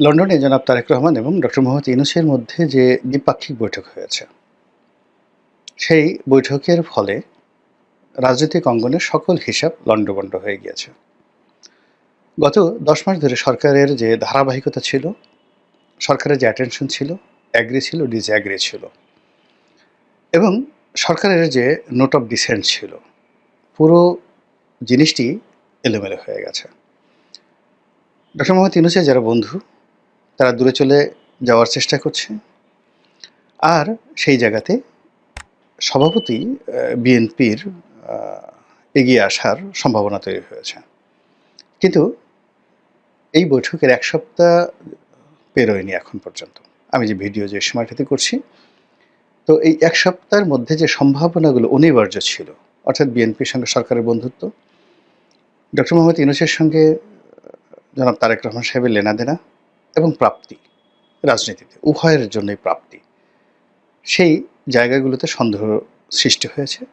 লন্ডনে জনাব তারেক রহমান এবং ডক্টর মোহাম্মদ ইউনুসের মধ্যে যে দ্বিপাক্ষিক বৈঠক হয়েছে, সেই বৈঠকের ফলে রাজনৈতিক অঙ্গনের সকল হিসাব লণ্ডভণ্ড হয়ে গিয়েছে। গত দশ মাস ধরে সরকারের যে ধারাবাহিকতা ছিল, সরকারের যে অ্যাটেনশন ছিল অ্যাগ্রি ছিল ডিসঅ্যাগ্রি ছিল এবং সরকারের যে নোট অফ ডিসেন্ট ছিল, পুরো জিনিসটি এলোমেলো হয়ে গেছে। ডক্টর মোহাম্মদ ইউনুসের যারা বন্ধু তারা দূরে চলে যাওয়ার চেষ্টা করছে। আর সেই জায়গাতে সভাপতি বিএনপির এগিয়ে আসার সম্ভাবনা তৈরি হয়েছে। কিন্তু এই বৈঠকের এক সপ্তাহ পেরোয়নি এখন পর্যন্ত। আমি যে ভিডিও যে সময়টাতে করছি, তো এই এক সপ্তাহের মধ্যে যে সম্ভাবনাগুলো অনিবার্য ছিল, অর্থাৎ বিএনপির সঙ্গে সরকারের বন্ধুত্ব, ডক্টর মোহাম্মদ ইউনুসের সঙ্গে জনাব তারেক রহমান সাহেবের লেনাদেনা এবং প্রাপ্তি, রাজনীতিতে, উভয়ের জন্যই প্রাপ্তি। সেই জায়গাগুলোতে সন্দেহ সৃষ্টি হয়েছে।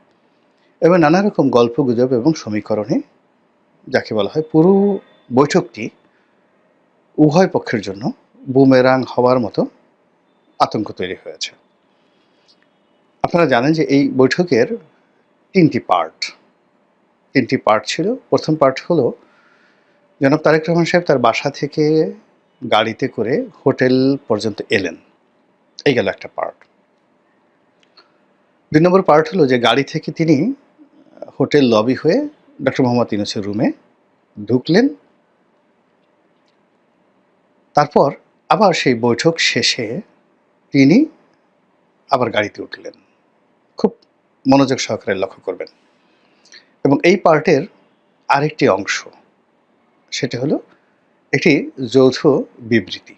এবং নানা রকম গল্প গুজব এবং সমীকরণে যাকে বলা হয় পুরো বৈঠকটি উভয় পক্ষের জন্য বুমেরাং হওয়ার মতো আতঙ্ক তৈরি হয়েছে। আপনারা জানেন যে এই বৈঠকের তিনটি পার্ট তিনটি পার্ট ছিল। প্রথম পার্ট হলো, জনাব তারেক রহমান সাহেব তার বাসা থেকে গাড়িতে করে হোটেল পর্যন্ত এলেন। এই গেল একটা পার্ট দুই নম্বর পার্ট হলো যে গাড়ি থেকে তিনি হোটেল লবি হয়ে ডক্টর মোহাম্মদ ইউনুসের রুমে ঢুকলেন। তারপর আবার সেই বৈঠক শেষে তিনি আবার গাড়িতে উঠলেন। খুব মনোযোগ সহকারে লক্ষ্য করবেন। এবং এই পার্টের আরেকটি অংশ, সেটা হলো একটি যৌথ বিবৃতি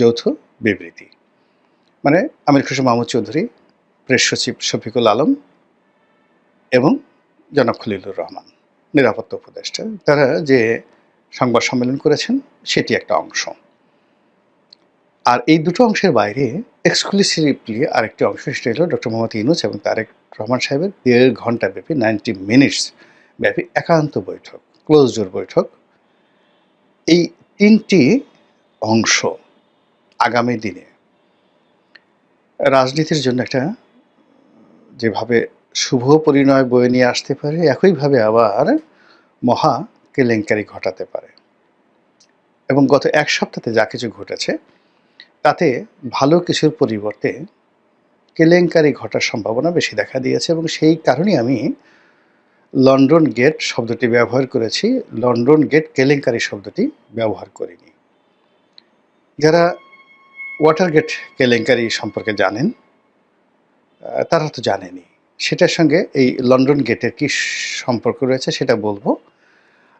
যৌথ বিবৃতি। মানে আমির খুশি মাহমুদ চৌধুরী, প্রেস সচিব শফিকুল আলম এবং জনাব খলিলুর রহমান, নিরাপত্তা উপদেষ্টা। তারা যে সংবাদ সম্মেলন করেছেন, সেটি একটা অংশ। আর এই দুটো অংশের বাইরে এক্সক্লুসিভলি আরেকটি অংশ, সেটা হলো ডক্টর মোহাম্মদ ইউনুস এবং তারেক রহমান সাহেবের দেড় ঘণ্টা ব্যাপী নাইনটি মিনিটস ব্যাপী একান্ত বৈঠক ক্লোজ ডোর বৈঠক। এই তিনটি অংশ আগামী দিনে রাজনীতির জন্য একটা যেভাবে শুভ পরিণয় বয়ে নিয়ে আসতে পারে, একইভাবে আবার মহা কেলেঙ্কারি ঘটাতে পারে। এবং গত এক সপ্তাহে যা কিছু ঘটেছে, তাতে ভালো কিছুর পরিবর্তে কেলেঙ্কারি ঘটার সম্ভাবনা বেশি দেখা দিয়েছে এবং সেই কারণে আমি লন্ডন গেট শব্দটি ব্যবহার করেছি। লন্ডন গেট কেলেঙ্কারি শব্দটি ব্যবহার করিনি। যারা ওয়াটার গেট কেলেঙ্কারি সম্পর্কে জানেন তারা তো জানেনি। সেটার সঙ্গে এই লন্ডন গেটের কি সম্পর্ক রয়েছে সেটা বলব।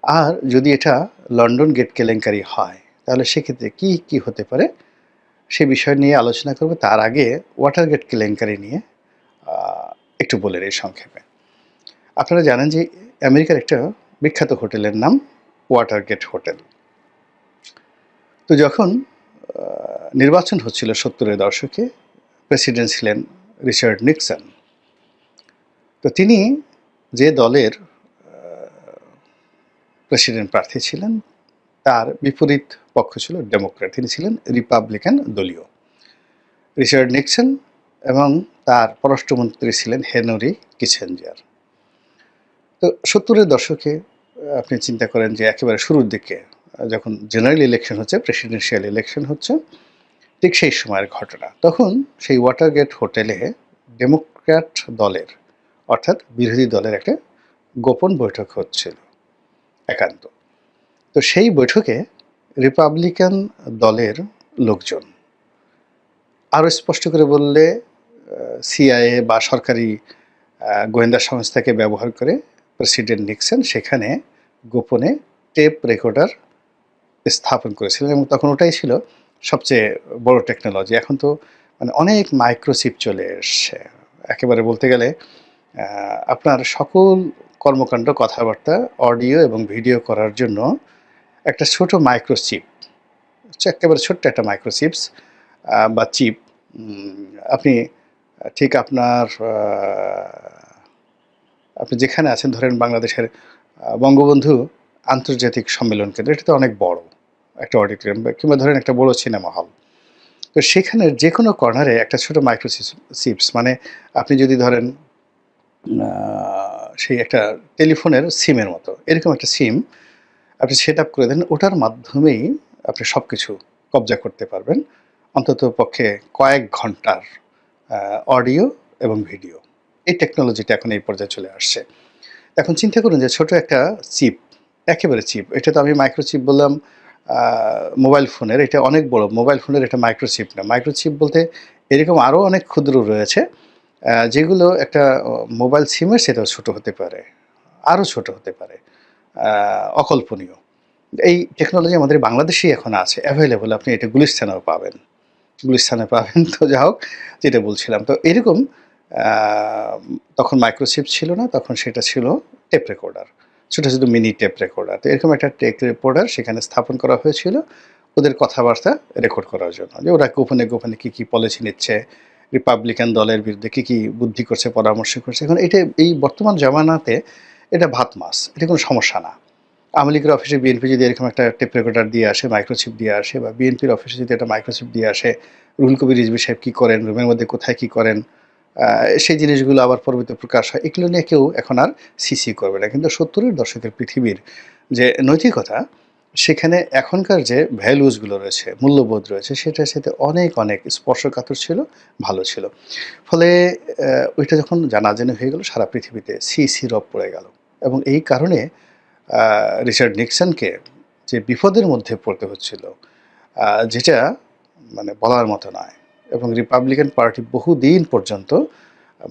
আর যদি এটা লন্ডন গেট কেলেঙ্কারি হয়, তাহলে সেক্ষেত্রে কি কি হতে পারে সে বিষয় নিয়ে আলোচনা করব। তার আগে ওয়াটার গেট কেলেঙ্কারি নিয়ে একটু বলে এই সংক্ষেপে। আপনারা জানেন যে আমেরিকার একটা বিখ্যাত হোটেলের নাম ওয়াটার গেট হোটেল। তো যখন নির্বাচন হচ্ছিল সত্তরের দশকে, প্রেসিডেন্ট ছিলেন রিচার্ড নিক্সন। তো তিনি যে দলের প্রেসিডেন্ট প্রার্থী ছিলেন, তার বিপরীত পক্ষ ছিল ডেমোক্র্যাট। তিনি ছিলেন রিপাবলিকান দলীয়। রিচার্ড নিক্সন এবং তার পররাষ্ট্রমন্ত্রী ছিলেন হেনরি কিচেঞ্জার তো সত্তরের দশকে আপনি চিন্তা করেন যে একেবারে শুরুর দিকে যখন জেনারেল ইলেকশন হচ্ছে প্রেসিডেন্সিয়াল ইলেকশন হচ্ছে, ঠিক সেই সময়ের ঘটনা। তখন সেই ওয়াটারগেট হোটেলে ডেমোক্র্যাট দলের, অর্থাৎ বিরোধী দলের একটা গোপন বৈঠক হচ্ছিল, একান্ত। তো সেই বৈঠকে রিপাবলিকান দলের লোকজন আরও স্পষ্ট করে বললে সিআইএ বা সরকারি গোয়েন্দা সংস্থাকে ব্যবহার করে প্রেসিডেন্ট নিক্সন সেখানে গোপনে টেপ রেকর্ডার স্থাপন করেছিলেন এবং তখন ওটাই ছিল সবচেয়ে বড় টেকনোলজি। এখন তো মানে অনেক মাইক্রোচিপ চলে এসছে। একেবারে বলতে গেলে আপনার সকল কর্মকাণ্ড, কথাবার্তা, অডিও এবং ভিডিও করার জন্য একটা ছোট মাইক্রোচিপ, একেবারে ছোট্ট একটা মাইক্রোচিপস বা চিপ আপনি ঠিক আপনার আপনি যেখানে আছেন, ধরেন বাংলাদেশের বঙ্গবন্ধু আন্তর্জাতিক সম্মেলন কেন্দ্র এটা তো অনেক বড় একটা অডিটোরিয়াম কিংবা ধরেন একটা বড় সিনেমা হল। তো সেখানের যে কোনো কর্নারে একটা ছোট মাইক্রো চিপস মানে আপনি যদি ধরেন সেই একটা টেলিফোনের সিমের মতো, এরকম একটা সিম আপনি সেট আপ করে দেন, ওটার মাধ্যমেই আপনি সব কিছু কবজা করতে পারবেন। অন্তত পক্ষে কয়েক ঘণ্টার অডিও এবং ভিডিও। এই টেকনোলজিটা এখন এই পর্যায়ে চলে আসছে। এখন চিন্তা করুন যে ছোট একটা চিপ একেবারে চিপ এটা তো আমি মাইক্রোচিপ বললাম মোবাইল ফোনের এটা অনেক বড় মোবাইল ফোনের এটা মাইক্রোচিপ না। মাইক্রোচিপ বলতে এরকম আরও অনেক ক্ষুদ্র রয়েছে যেগুলো একটা মোবাইল সিমের সেটাও ছোট হতে পারে আরও ছোট হতে পারে অকল্পনীয়। এই টেকনোলজি আমাদের বাংলাদেশেই এখন আছে অ্যাভেলেবল আপনি এটা গুলিস্থানেও পাবেন। গুলিস্থানে পাবেন তো যা হোক, যেটা বলছিলাম। তো এরকম তখন মাইক্রোচিপ ছিল না, তখন সেটা ছিল টেপ রেকর্ডার ছোটো ছোটো মিনি টেপ রেকর্ডার তো এরকম একটা টেপ রেকর্ডার সেখানে স্থাপন করা হয়েছিল ওদের কথাবার্তা রেকর্ড করার জন্য। যে ওরা গোপনে গোপনে কী কী পলিসি নিচ্ছে রিপাবলিকান দলের বিরুদ্ধে কী কী বুদ্ধি করছে, পরামর্শ করছে। এখন এটা এই বর্তমান জামানাতে এটা ভাত মাস এটা কোনো সমস্যা না। আওয়ামী লীগের অফিসে বিএনপি যদি এরকম একটা টেপ রেকর্ডার দিয়ে আসে মাইক্রোচিপ দিয়ে আসে, বা বিএনপির অফিসে যদি একটা মাইক্রোচিপ দিয়ে আসে, রুহুল কবির রিজভি সাহেব কী করেন, রুমের মধ্যে কোথায় কী করেন সেই জিনিসগুলো আবার পরবর্তী প্রকাশ হয়। এগুলো নিয়ে কেউ এখন আর সিসি করবে না। কিন্তু সত্তরের দশকের পৃথিবীর যে নৈতিকতা, সেখানে এখনকার যে ভ্যালুজগুলো রয়েছে, মূল্যবোধ রয়েছে, সেটার সাথে অনেক অনেক স্পর্শকাতর ছিল, ভালো ছিল। ফলে ওইটা যখন জানাজানি হয়ে গেল, সারা পৃথিবীতে সি সি রব পড়ে গেল। এবং এই কারণে রিচার্ড নিক্সনকে যে বিপদের মধ্যে পড়তে হচ্ছিল যেটা মানে বলার মতো নয়। এবং রিপাবলিকান পার্টি বহুদিন পর্যন্ত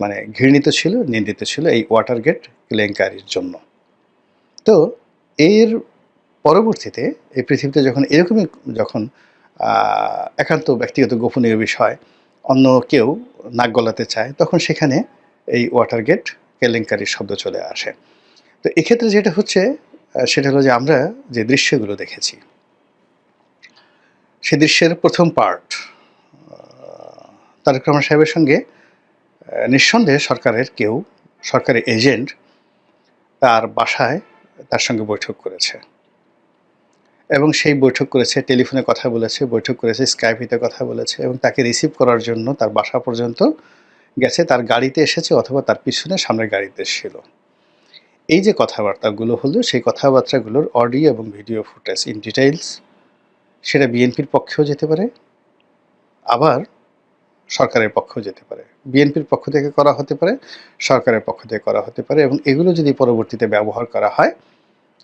মানে ঘৃণিত ছিল, নিন্দিত ছিল এই ওয়াটার গেট কেলেঙ্কারির জন্য। তো এর পরবর্তীতে এই পৃথিবীতে যখন এরকমই যখন একান্ত ব্যক্তিগত গোপনীয় বিষয়, অন্য কেউ নাক গলাতে চায়, তখন সেখানে এই ওয়াটার গেট কেলেঙ্কারির শব্দ চলে আসে। তো এক্ষেত্রে যেটা হচ্ছে সেটা হলো যে আমরা যে দৃশ্যগুলো দেখেছি, সে দৃশ্যের প্রথম পার্ট তারেক রহমান সাহেবের সঙ্গে নিঃসন্দেহে সরকারের কেউ, সরকারি এজেন্ট তার বাসায় তার সঙ্গে বৈঠক করেছে। এবং সেই বৈঠক করেছে, টেলিফোনে কথা বলেছে, বৈঠক করেছে স্কাইপিতে কথা বলেছে এবং তাকে রিসিভ করার জন্য তার বাসা পর্যন্ত গেছে, তার গাড়িতে এসেছে অথবা তার পিছনে সামনের গাড়িতে ছিল এই যে কথাবার্তাগুলো হলো, সেই কথাবার্তাগুলোর অডিও এবং ভিডিও ফুটেজ ইন ডিটেইলস সেটা বিএনপির পক্ষেও যেতে পারে। আবার সরকারের পক্ষেও যেতে পারে। বিএনপির পক্ষ থেকে করা হতে পারে, সরকারের পক্ষ থেকে করা হতে পারে এবং এগুলো যদি পরবর্তীতে ব্যবহার করা হয়,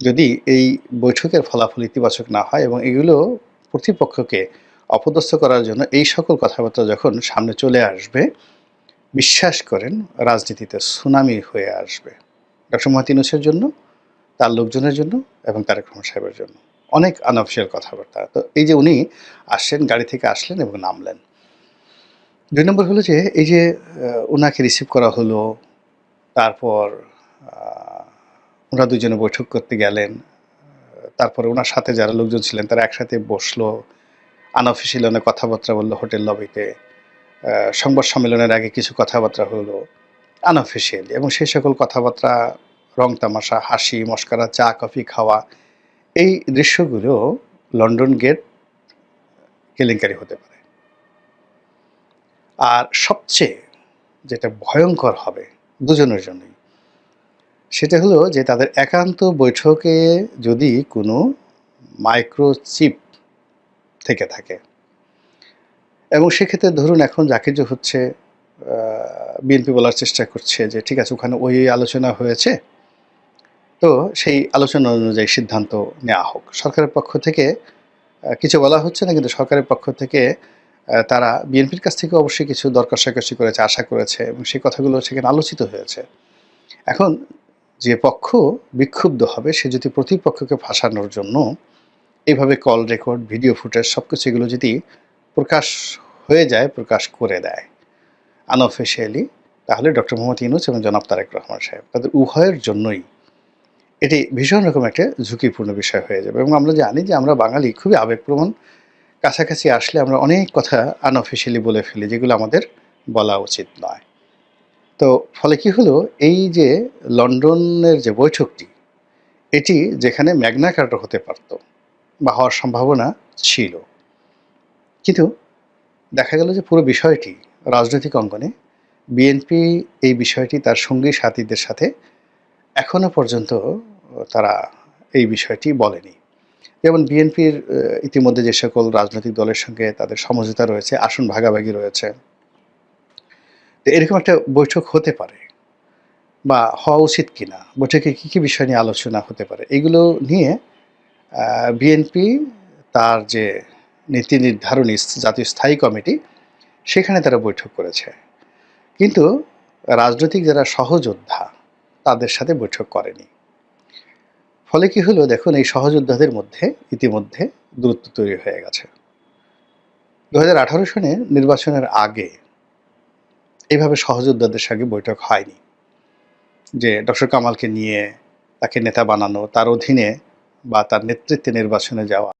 যদি এই বৈঠকের ফলাফল ইতিবাচক না হয় এবং এগুলো প্রতিপক্ষকে অপদস্থ করার জন্য এই সকল কথাবার্তা যখন সামনে চলে আসবে, বিশ্বাস করেন রাজনীতিতে সুনামি হয়ে আসবে। ডক্টর মোহাম্মদ ইউনুসের জন্য, তার লোকজনের জন্য এবং তারেক রহমান সাহেবের জন্য। অনেক আনঅফিসিয়াল কথাবার্তা। তো এই যে উনি আসছেন, গাড়ি থেকে আসলেন এবং নামলেন। দুই নম্বর হলো যে, এই যে ওনাকে রিসিভ করা হলো, তারপর ওনারা দুজনে বৈঠক করতে গেলেন, তারপরে ওনার সাথে যারা লোকজন ছিলেন, তারা একসাথে বসল আনঅফিসিয়াল অনেক কথাবার্তা বলল হোটেল লবিতে সংবাদ সম্মেলনের আগে কিছু কথাবার্তা হলো আনঅফিসিয়ালি এবং সেই সকল কথাবার্তা, রং তামাশা, হাসি, মস্করা, চা, কফি, খাওয়া, এই দৃশ্যগুলো লন্ডন গেট কেলেঙ্কারি হতে পারে। আর সবচেয়ে যেটা ভয়ঙ্কর হবে দুজনের জন্যই, সেটা হলো যে তাদের একান্ত বৈঠকে যদি কোনো মাইক্রোচিপ থেকে থাকে। এবং সেক্ষেত্রে ধরুন এখন যা কিছু হচ্ছে বিএনপি বলার চেষ্টা করছে যে ঠিক আছে, ওখানে ওই আলোচনা হয়েছে, তো সেই আলোচনা অনুযায়ী সিদ্ধান্ত নেওয়া হোক। সরকারের পক্ষ থেকে কিছু বলা হচ্ছে না, কিন্তু সরকারের পক্ষ থেকে তারা বিএনপির কাছ থেকে অবশ্যই কিছু দরকার সাকসি করেছে, আশা করেছে এবং সেই কথাগুলো সেখানে আলোচিত হয়েছে। এখন যে পক্ষ বিক্ষুব্ধ হবে, সে যদি প্রতিপক্ষকে ফাঁসানোর জন্য এইভাবে কল রেকর্ড ভিডিও ফুটেজ সব কিছু এগুলো যদি প্রকাশ হয়ে যায়, প্রকাশ করে দেয় আনঅফিসিয়ালি তাহলে ডক্টর মোহাম্মদ ইউনুস এবং জনাব তারেক রহমান সাহেব তাদের উভয়ের জন্যই এটি ভীষণ রকম একটা ঝুঁকিপূর্ণ বিষয় হয়ে যাবে। এবং আমরা জানি যে আমরা বাঙালি খুবই আবেগপ্রবণ কাছাকাছি আসলে আমরা অনেক কথা আনঅফিসিয়ালি বলে ফেলি, যেগুলো আমাদের বলা উচিত নয়। তো ফলে কি হলো? এই যে লন্ডনের যে বৈঠকটি, এটি যেখানে ম্যাগনা কার্টা হতে পারতো বা হওয়ার সম্ভাবনা ছিল। কিন্তু দেখা গেল যে পুরো বিষয়টি রাজনৈতিক অঙ্গনে বিএনপি এই বিষয়টি তার সঙ্গী সাথীদের সাথে এখনও পর্যন্ত তারা এই বিষয়টি বলেনি। যেমন বিএনপির ইতিমধ্যে যে সকল রাজনৈতিক দলের সঙ্গে তাদের সমঝোতা রয়েছে, আসন ভাগাভাগি রয়েছে। এরকম একটা বৈঠক হতে পারে বা হওয়া উচিত কিনা? বৈঠকে কী কী বিষয় নিয়ে আলোচনা হতে পারে? এগুলো নিয়ে বিএনপি তার যে নীতি নির্ধারণী জাতীয় স্থায়ী কমিটি, সেখানে তারা বৈঠক করেছে। কিন্তু রাজনৈতিক যারা সহযোদ্ধা, তাদের সাথে বৈঠক করেনি। ফলে কি হলো? দেখুন, এই সহযোদ্ধাদের মধ্যে ইতিমধ্যে দূরত্ব তৈরি হয়ে গেছে। দু হাজার আঠারো সনে নির্বাচনের আগে এইভাবে সহযোদ্ধাদের সঙ্গে বৈঠক হয়নি। যে ডক্টর কামালকে নিয়ে, তাকে নেতা বানানো, তার অধীনে বা তার নেতৃত্বে নির্বাচনে যাওয়া।